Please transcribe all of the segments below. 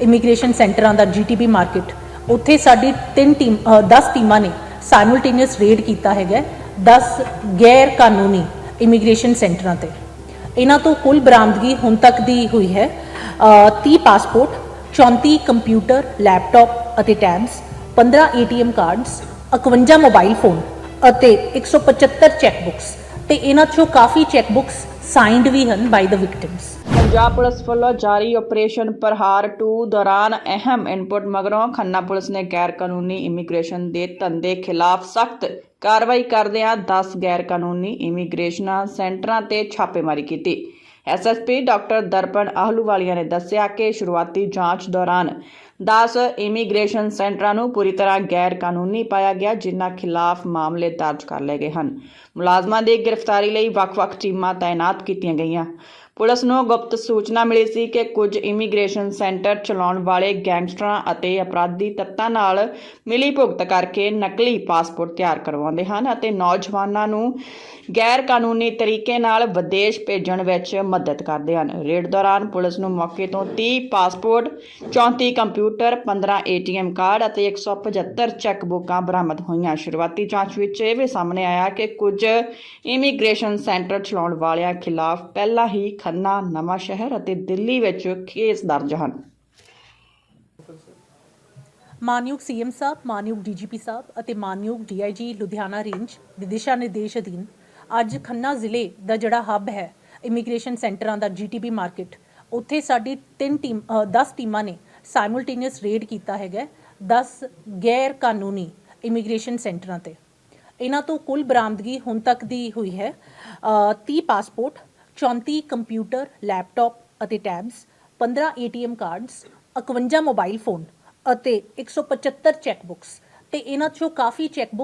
Immigration ਸੈਂਟਰਾਂ ਦਾ GTP market, ਉੱਥੇ ਸਾਡੀ ਤਿੰਨ ਟੀਮ 10 ਟੀਮਾਂ ਨੇ ਸਾਈਮਲਟੇਨੀਅਸ ਰੇਡ ਕੀਤਾ ਹੈਗਾ 10 ਗੈਰ ਕਾਨੂੰਨੀ ਇਮੀਗ੍ਰੇਸ਼ਨ ਸੈਂਟਰਾਂ ਤੇ। ਇਹਨਾਂ ਤੋਂ ਕੁੱਲ ਬਰਾਮਦਗੀ ਹੁਣ ਤੱਕ ਦੀ ਹੋਈ ਹੈ 30 ਪਾਸਪੋਰਟ 34 ਕੰਪਿਊਟਰ ਲੈਪਟਾਪ ਅਤੇ tabs 15 ATM cards 51 mobile phone ਅਤੇ 175 ਚੈੱਕ ਬੁੱਕਸ ਤੇ ਇਹਨਾਂ ਚੋਂ ਕਾਫੀ ਚੈੱਕਬੁੱਕਸ ਸਾਈਨਡ ਵੀ ਹਨ by the victims Punjab police ਵੱਲੋਂ ਜਾਰੀ ਆਪਰੇਸ਼ਨ ਪ੍ਰਹਾਰ 2 ਦੌਰਾਨ ਅਹਿਮ ਇਨਪੁਟ ਮਗਰੋਂ ਖੰਨਾ ਪੁਲਿਸ ਨੇ ਗੈਰ ਕਾਨੂੰਨੀ ਇਮੀਗ੍ਰੇਸ਼ਨ ਦੇ ਧੰਦੇ ਖਿਲਾਫ ਸਖਤ ਕਾਰਵਾਈ ਕਰਦਿਆਂ 10 ਗੈਰ ਕਾਨੂੰਨੀ ਇਮੀਗ੍ਰੇਸ਼ਨ ਸੈਂਟਰਾਂ ਤੇ ਛਾਪੇਮਾਰੀ ਕੀਤੀ। ਐਸਐਸਪੀ ਡਾਕਟਰ ਦਰਪਣ ਆਹਲੂਵਾਲੀਆ ਨੇ ਦੱਸਿਆ ਕਿ ਸ਼ੁਰੂਆਤੀ ਜਾਂਚ ਦੌਰਾਨ 10 ਇਮੀਗ੍ਰੇਸ਼ਨ ਸੈਂਟਰਾਂ ਨੂੰ ਪੂਰੀ ਤਰ੍ਹਾਂ ਗੈਰ ਕਾਨੂੰਨੀ ਪਾਇਆ ਗਿਆ, ਜਿਨ੍ਹਾਂ ਖਿਲਾਫ ਮਾਮਲੇ ਦਰਜ ਕਰ ਲਏ ਗਏ ਹਨ। ਮੁਲਾਜ਼ਮਾਂ ਦੀ ਗ੍ਰਿਫਤਾਰੀ ਲਈ ਵੱਖ-ਵੱਖ ਟੀਮਾਂ ਤਾਇਨਾਤ ਕੀਤੀਆਂ ਗਈਆਂ। ਪੁਲਿਸ ਨੂੰ ਗੁਪਤ ਸੂਚਨਾ ਮਿਲੀ ਸੀ ਕਿ ਕੁਝ ਇਮੀਗ੍ਰੇਸ਼ਨ ਸੈਂਟਰ ਚਲਾਉਣ ਵਾਲੇ ਗੈਂਗਸਟਰਾਂ ਅਤੇ ਅਪਰਾਧੀ ਤੱਤਾਂ ਨਾਲ ਮਿਲੀ ਭੁਗਤ ਕਰਕੇ ਨਕਲੀ ਪਾਸਪੋਰਟ ਤਿਆਰ ਕਰਵਾਉਂਦੇ ਹਨ ਅਤੇ ਨੌਜਵਾਨਾਂ ਨੂੰ ਗੈਰ ਕਾਨੂੰਨੀ ਤਰੀਕੇ ਨਾਲ ਵਿਦੇਸ਼ ਭੇਜਣ ਵਿੱਚ ਮਦਦ ਕਰਦੇ ਹਨ। ਰੇਡ ਦੌਰਾਨ ਪੁਲਿਸ ਨੂੰ ਮੌਕੇ ਤੋਂ 30 ਪਾਸਪੋਰਟ 34 ਕੰਪਿਊਟਰ 15 ਏਟੀਐਮ ਕਾਰਡ ਅਤੇ 175 ਚੈੱਕ ਬੁੱਕਾਂ ਬਰਾਮਦ ਹੋਈਆਂ। ਸ਼ੁਰੂਆਤੀ ਜਾਂਚ ਵਿੱਚ ਇਹ ਵੀ ਸਾਹਮਣੇ ਆਇਆ ਕਿ ਕੁਝ ਇਮੀਗ੍ਰੇਸ਼ਨ ਸੈਂਟਰ ਚਲਾਉਣ ਵਾਲਿਆਂ ਖਿਲਾਫ ਪਹਿਲਾਂ ਹੀ ਖੰਨਾ, ਨਵਾਂ ਸ਼ਹਿਰ ਅਤੇ ਦਿੱਲੀ ਵਿੱਚ ਕੇਸ ਦਰਜ ਹਨ। ਮਾਨਯੋਗ ਸੀਐਮ ਸਾਹਿਬ, ਮਾਨਯੋਗ ਡੀਜੀਪੀ ਸਾਹਿਬ ਅਤੇ ਮਾਨਯੋਗ ਡੀਆਈਜੀ ਲੁਧਿਆਣਾ ਰੇਂਜ ਦੇ ਦਿਸ਼ਾ ਨਿਰਦੇਸ਼ ਅਧੀਨ ਅੱਜ ਖੰਨਾ ਜ਼ਿਲ੍ਹੇ ਦਾ ਜਿਹੜਾ ਹੱਬ ਹੈ ਇਮੀਗ੍ਰੇਸ਼ਨ ਸੈਂਟਰਾਂ ਦਾ ਜੀਟੀਪੀ ਮਾਰਕੀਟ ਉੱਥੇ ਸਾਡੀ ਤਿੰਨ ਟੀਮ 10 ਟੀਮਾਂ ਨੇ ਸਾਈਮਲਟੇਨੀਅਸ ਰੇਡ ਕੀਤਾ ਹੈਗਾ 10 ਗੈਰ ਕਾਨੂੰਨੀ ਇਮੀਗ੍ਰੇਸ਼ਨ ਸੈਂਟਰਾਂ ਤੇ। ਇਹਨਾਂ ਤੋਂ ਕੁੱਲ ਬਰਾਮਦਗੀ ਹੁਣ ਤੱਕ ਦੀ ਹੋਈ ਹੈ 30 ਪਾਸਪੋਰਟ 34 ਕੰਪਿਊਟਰ ਲੈਪਟਾਪ ਅਤੇ tabs 15 ATM cards 51 mobile phone ਅਤੇ 175 ਚੈੱਕ ਬੁక్స్ ਤੇ ਇਹਨਾਂ ਚੋਂ ਕਾਫੀ ਚੈੱਕ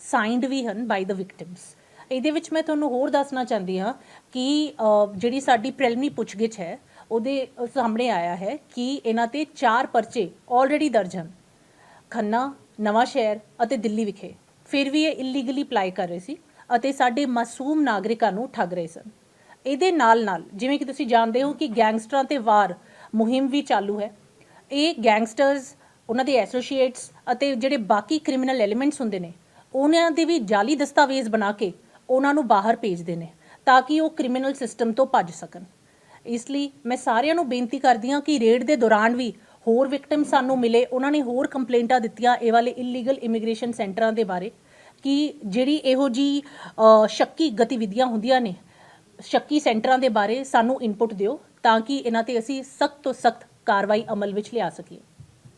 ਸਾਈਨਡ ਵੀ ਹਨ ਬਾਈ ਦ ਵਿਕਟਿਮਸ ਇਹਦੇ ਵਿੱਚ ਮੈਂ ਤੁਹਾਨੂੰ ਹੋਰ ਦੱਸਣਾ ਚਾਹੁੰਦੀ ਹਾਂ ਕਿ ਜਿਹੜੀ ਸਾਡੀ ਪ੍ਰੀਲਿਮਿਨਰੀ ਪੁੱਛਗਿੱਛ ਹੈ, ਉਹਦੇ ਸਾਹਮਣੇ ਆਇਆ ਹੈ ਕਿ ਇਹਨਾਂ ਤੇ ਚਾਰ ਪਰਚੇ ਆਲਰੇਡੀ ਦਰਜ ਹਨ। ਖੰਨਾ, ਨਵਾਂ ਸ਼ਹਿਰ ਅਤੇ ਦਿੱਲੀ ਵਿਖੇ। ਫਿਰ ਵੀ ਇਹ ਇਲੀਗਲੀ ਅਪਲਾਈ ਕਰ ਰਹੇ ਸੀ ਅਤੇ ਸਾਡੇ ਮਾਸੂਮ ਨਾਗਰਿਕਾਂ ਨੂੰ ਠੱਗ ਰਹੇ ਸਨ। ਇਹਦੇ ਨਾਲ ਨਾਲ, ਜਿਵੇਂ ਕਿ ਤੁਸੀਂ ਜਾਣਦੇ ਹੋ ਕਿ ਗੈਂਗਸਟਰਾਂ ਤੇ ਵਾਰ ਮੁਹਿੰਮ ਵੀ ਚਾਲੂ ਹੈ। ਇਹ ਗੈਂਗਸਟਰਸ, ਉਹਨਾਂ ਦੇ ਐਸੋਸੀਏਟਸ ਅਤੇ ਜਿਹੜੇ ਬਾਕੀ ਕ੍ਰਿਮੀਨਲ ਐਲੀਮੈਂਟਸ ਹੁੰਦੇ ਨੇ, ਉਹਨਾਂ ਦੇ ਵੀ ਜਾਲੀ ਦਸਤਾਵੇਜ਼ ਬਣਾ ਕੇ ਉਹਨਾਂ ਨੂੰ ਬਾਹਰ ਭੇਜਦੇ ਨੇ ਤਾਂ ਕਿ ਉਹ ਕ੍ਰਿਮੀਨਲ ਸਿਸਟਮ ਤੋਂ ਭੱਜ ਸਕਣ। ਇਸ ਲਈ ਮੈਂ ਸਾਰਿਆਂ ਨੂੰ ਬੇਨਤੀ ਕਰਦੀ ਹਾਂ ਕਿ ਰੇਡ ਦੇ ਦੌਰਾਨ ਵੀ ਹੋਰ ਵਿਕਟਮ ਸਾਨੂੰ ਮਿਲੇ। ਉਹਨਾਂ ਨੇ ਹੋਰ ਕੰਪਲੇਂਟਾਂ ਦਿੱਤੀਆਂ ਇਹ ਵਾਲੇ ਇਲੀਗਲ ਇਮੀਗ੍ਰੇਸ਼ਨ ਸੈਂਟਰਾਂ ਦੇ ਬਾਰੇ ਕਿ ਜਿਹੜੀ ਇਹੋ ਜੀ ਸ਼ੱਕੀ ਗਤੀਵਿਧੀਆਂ ਹੁੰਦੀਆਂ ਨੇ, ਸ਼ੱਕੀ ਸੈਂਟਰਾਂ ਦੇ ਬਾਰੇ ਸਾਨੂੰ ਇਨਪੁਟ ਦਿਓ ਤਾਂ ਕਿ ਇਹਨਾਂ ਤੇ ਅਸੀਂ ਸਖਤ ਤੋਂ ਸਖਤ ਕਾਰਵਾਈ ਅਮਲ ਵਿੱਚ ਲਿਆ ਸਕੀਏ।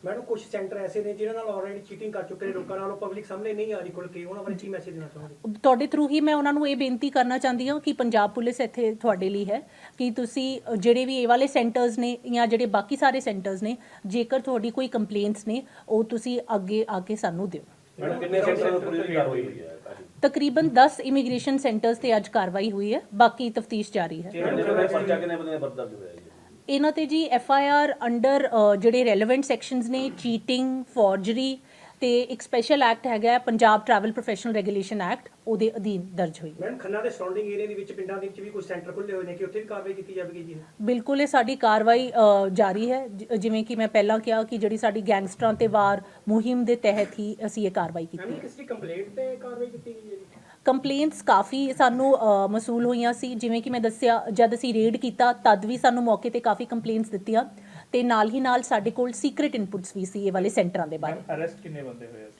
ਮੈਡਮ ਕੁਝ ਸੈਂਟਰ ਐਸੇ ਨੇ ਜਿਨ੍ਹਾਂ ਨਾਲ ਆਲਰੇਡੀ ਚੀਟਿੰਗ ਕਰ ਚੁੱਕੇ ਨੇ ਲੋਕਾਂ ਨਾਲ ਉਹ ਪਬਲਿਕ ਸਾਹਮਣੇ ਨਹੀਂ ਆ ਰਹੀ ਖੁੱਲ ਕੇ ਉਹਨਾਂ ਬਾਰੇ ਕੀ ਮੈਸੇਜ ਦੇਣਾ ਚਾਹੋਗੇ? ਤੁਹਾਡੇ ਥਰੂ ਹੀ ਮੈਂ ਉਹਨਾਂ ਨੂੰ ਇਹ ਬੇਨਤੀ ਕਰਨਾ ਚਾਹੁੰਦੀ ਹਾਂ ਕਿ ਪੰਜਾਬ ਪੁਲਿਸ ਇੱਥੇ ਤੁਹਾਡੇ ਲਈ ਹੈ ਕਿ ਤੁਸੀਂ ਜਿਹੜੇ ਵੀ ਇਹ ਵਾਲੇ ਸੈਂਟਰਸ ਨੇ ਜਾਂ ਜਿਹੜੇ ਬਾਕੀ ਸਾਰੇ ਸੈਂਟਰਸ ਨੇ ਜੇਕਰ ਤੁਹਾਡੀ ਕੋਈ ਕੰਪਲੇਂਟਸ ਨੇ ਉਹ ਤੁਸੀਂ ਅੱਗੇ ਆ ਕੇ ਸਾਨੂੰ ਦਿਓ। ਮੈਡਮ ਕਿੰਨੇ ਸੈਂਟਰਾਂ ਤੋਂ ਪੁਲਿਸ ਦੀ ਕਾਰਵਾਈ ਹੋਈ ਹੈ? ਤਕਰੀਬਨ 10 ਇਮੀਗ੍ਰੇਸ਼ਨ ਸੈਂਟਰਸ ਤੇ ਅੱਜ ਕਾਰਵਾਈ ਹੋਈ ਹੈ ਬਾਕੀ ਤਫਤੀਸ਼ ਜਾਰੀ ਹੈ। ਕਿੰਨੇ ਬੰਦੇ ਦਾ ਪਰਚਾ ਕਿੰਨੇ ਬੰਦੇ ਦਾ ਪਰਚਾ ਦਰਜ ਹੋਇਆ ਜੀ? ਇਹਨਾਂ ਤੇ ਜੀ ਐਫ ਆਈ ਆਰ ਅੰਡਰ ਜਿਹੜੇ ਰੈਲੇਵੈਂਟ ਸੈਕਸ਼ਨਸ ਨੇ ਚੀਟਿੰਗ ਫੋਰਜਰੀ ਤੇ ਇੱਕ ਸਪੈਸ਼ਲ ਐਕਟ ਹੈਗਾ Punjab travel professional regulation act ਉਹਦੇ ਅਧੀਨ ਦਰਜ ਹੋਈ ਹੈ। ਮੈਡਮ ਖੰਨਾ ਦੇ ਸਰਾਊਂਡਿੰਗ ਏਰੀਆ ਦੇ ਵਿੱਚ ਪਿੰਡਾਂ ਦੇ ਵਿੱਚ ਵੀ ਕੁਝ ਸੈਂਟਰ ਖੁੱਲੇ ਹੋਏ ਨੇ ਕਿ ਉੱਥੇ ਵੀ ਕਾਰਵਾਈ ਕੀਤੀ ਜਾਵੇਗੀ ਜੀ? ਬਿਲਕੁਲ ਇਹ ਸਾਡੀ ਕਾਰਵਾਈ ਜਾਰੀ ਹੈ। ਜਿਵੇਂ ਕਿ ਮੈਂ ਪਹਿਲਾਂ ਕਿਹਾ ਕਿ ਜਿਹੜੀ ਸਾਡੀ ਗੈਂਗਸਟਰਾਂ ਤੇ ਵਾਰ ਮੁਹਿੰਮ ਦੇ ਤਹਿਤ ਹੀ ਅਸੀਂ ਇਹ ਕਾਰਵਾਈ ਕੀਤੀ ਹੈ। ਕਿਸੇ ਦੀ ਕੰਪਲੇਂਟ ਤੇ ਕਾਰਵਾਈ ਕੀਤੀ ਗਈ ਹੈ ਜੀ? ਕੰਪਲੇਂਟਸ ਕਾਫੀ ਸਾਨੂੰ ਮਸੂਲ ਹੋਈਆਂ ਸੀ। ਜਿਵੇਂ ਕਿ ਮੈਂ ਦੱਸਿਆ ਜਦ ਅਸੀਂ ਰੇਡ ਕੀਤਾ ਤਦ ਵੀ ਸਾਨੂੰ ਮੌਕੇ ਤੇ ਕਾਫੀ ਕੰਪਲੇਂਟਸ ਦਿੱਤੀਆਂ। ਤੇ ਨਾਲ ਹੀ ਨਾਲ ਸਾਡੇ ਕੋਲ ਸੀਕ੍ਰੀਟ ਇਨਪੁਟਸ ਵੀ ਸੀ ਇਹ ਵਾਲੇ ਸੈਂਟਰਾਂ ਦੇ ਬਾਰੇ। ਅਰੈਸਟ ਕਿੰਨੇ ਬੰਦੇ ਹੋਏ ਇਸ?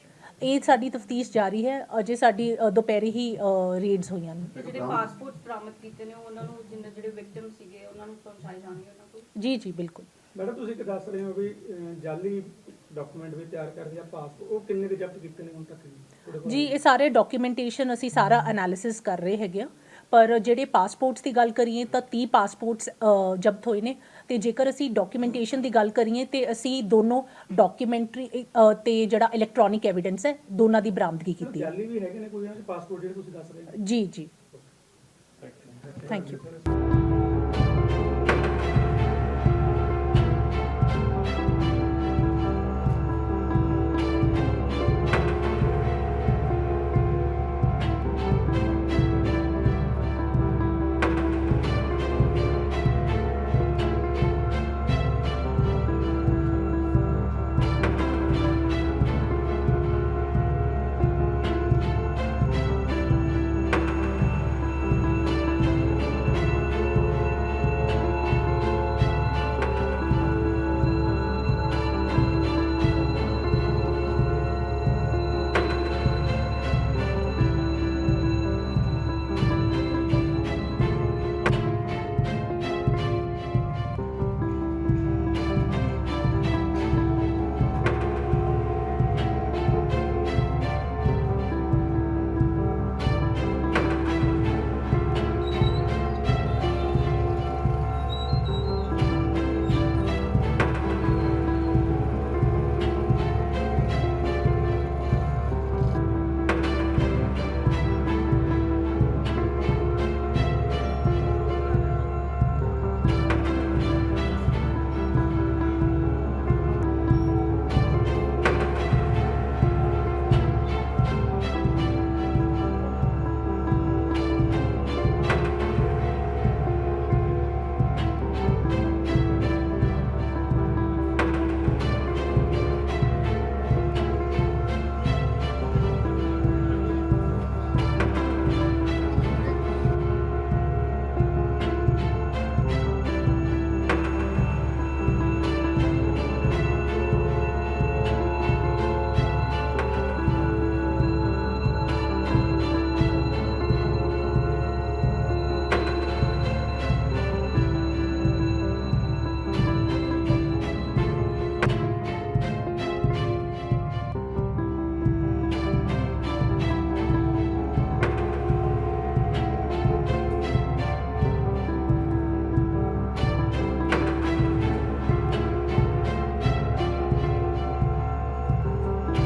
ਇਹ ਸਾਡੀ ਤਫਤੀਸ਼ ਜਾਰੀ ਹੈ। ਅਜੇ ਸਾਡੀ ਅ, ਦੁਪਹਿਰੇ ਹੀ ਰੇਡਸ ਹੋਈਆਂ ਨੇ। ਜਿਹੜੇ ਪਾਸਪੋਰਟ ਬਰਾਮਦ ਕੀਤੇ ਨੇ ਉਹਨਾਂ ਨੂੰ ਜਿੰਨੇ ਜਿਹੜੇ ਵਿਕਟਿਮ ਸੀਗੇ ਉਹਨਾਂ ਨੂੰ ਪਹੁੰਚਾਏ ਜਾਣਗੇ ਉਹਨਾਂ ਕੋਲ? ਜੀ ਜੀ ਬਿਲਕੁਲ। ਮੈਡਮ ਤੁਸੀਂ ਇੱਕ ਦੱਸ ਰਹੇ ਹੋ ਵੀ ਅਹ, ਜਾਲੀ ਡਾਕੂਮੈਂਟ ਵੀ ਤਿਆਰ ਕਰਦੇ ਆ ਪਾਸਪੋਰਟ ਉਹ ਕਿੰਨੇ ਦੇ ਜ਼ਬਤ ਕੀਤੇ ਨੇ ਹੁਣ ਤੱਕ ਜੀ? ਤੁਹਾਡੇ ਕੋਲ? ਜੀ ਇਹ ਸਾਰੇ ਡਾਕੂਮੈਂਟੇਸ਼ਨ ਅਸੀਂ ਸਾਰਾ ਐਨਾਲਿਸਿਸ ਕਰ ਰਹੇ ਹੈਗੇ ਆ। ਪਰ ਜਿਹੜੇ ਪਾਸਪੋਰਟਸ ਦੀ ਗੱਲ ਕਰੀਏ ਤਾਂ 30 ਪਾਸਪੋਰਟਸ ਜ਼ਬਤ ਹੋਏ ਨੇ। ਤੇ ਜੇਕਰ ਅਸੀਂ ਡਾਕੂਮੈਂਟੇਸ਼ਨ ਦੀ ਗੱਲ ਕਰੀਏ ਤੇ ਅਸੀਂ ਦੋਨੋਂ ਡਾਕੂਮੈਂਟਰੀ ਤੇ ਜਿਹੜਾ ਇਲੈਕਟ੍ਰੋਨਿਕ ਐਵੀਡੈਂਸ ਹੈ ਦੋਨਾਂ ਦੀ ਬਰਾਮਦਗੀ ਕੀਤੀ ਹੈ। ਜਾਲੀ ਵੀ ਹੈਗੇ ਨੇ ਕੋਈ ਇਹਨਾਂ ਦੇ ਪਾਸਪੋਰਟ ਜਿਹੜੇ ਤੁਸੀਂ ਦੱਸ ਰਹੇ ਹੋ? ਜੀ ਜੀ। Thank you